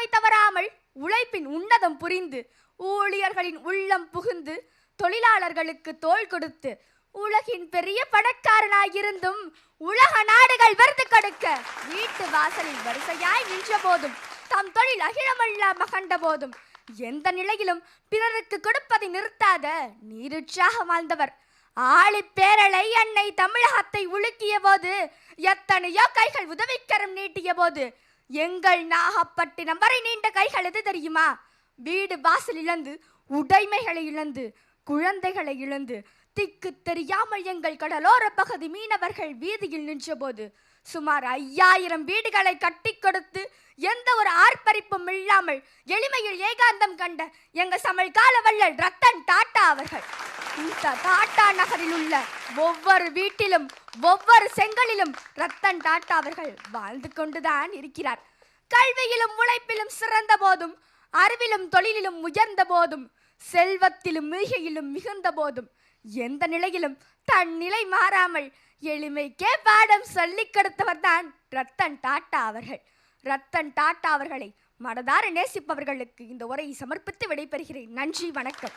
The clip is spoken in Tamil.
உழைப்பை தவறாமல் உழைப்பின் உன்னதம் புரிந்து ஊழியர்களின் உள்ளம் புகுந்து தொழிலாளர்களுக்கு தோள் கொடுத்து உலகின் பெரிய பணக்காரனாயிருந்தும் உலக நாடுகள் விருது கொடுக்க வீட்டு வாசலில் வரிசையாய் நின்ற போதும் தம் தொழில் அகிலமல்லா மகண்ட போதும் எந்த நிலையிலும் பிறருக்கு கொடுப்பதை நிறுத்தாத நீருற்றாக வாழ்ந்தவர். ஆளி பேரலை அன்னை தமிழகத்தை உலுக்கிய போது எத்தனையோ கைகள் உதவிக்கரம் நீட்டிய போது எங்கள் நாகப்பட்டினம் வரை நீண்ட கைகள் எது தெரியுமா? வீடு வாசல் இழந்து உடைமைகளை இழந்து குழந்தைகளை இழந்து திக்கு தெரியாமல் எங்கள் கடலோர பகுதி மீனவர்கள் வீதியில் நின்றபோது சுமார் ஐயாயிரம் வீடுகளை கட்டி கொடுத்து எந்த ஒரு ஆர்ப்பரிப்பும் இல்லாமல் எளிமையில் ஏகாந்தம் கண்ட எங்க சமல்கால வள்ளல் ரத்தன் டாட்டா அவர்கள். இந்த டாட்டா நகரில் உள்ள ஒவ்வொரு வீட்டிலும் ஒவ்வொரு செங்கலிலும் ரத்தன் டாட்டா அவர்கள் வாழ்ந்து கொண்டுதான் இருக்கிறார். கல்வியிலும் உழைப்பிலும் சிறந்த போதும் அறிவிலும் தொழிலிலும் உயர்ந்த போதும் செல்வத்திலும் மிகையிலும் மிகுந்த போதும் எந்த நிலையிலும் தன் நிலை மாறாமல் எளிமைக்கே பாடம் சொல்லிக் கொடுத்தவர் தான் ரத்தன் டாட்டா அவர்கள். ரத்தன் டாட்டா அவர்களை மனதார நேசிப்பவர்களுக்கு இந்த உரையை சமர்ப்பித்து விடைபெறுகிறேன். நன்றி வணக்கம்.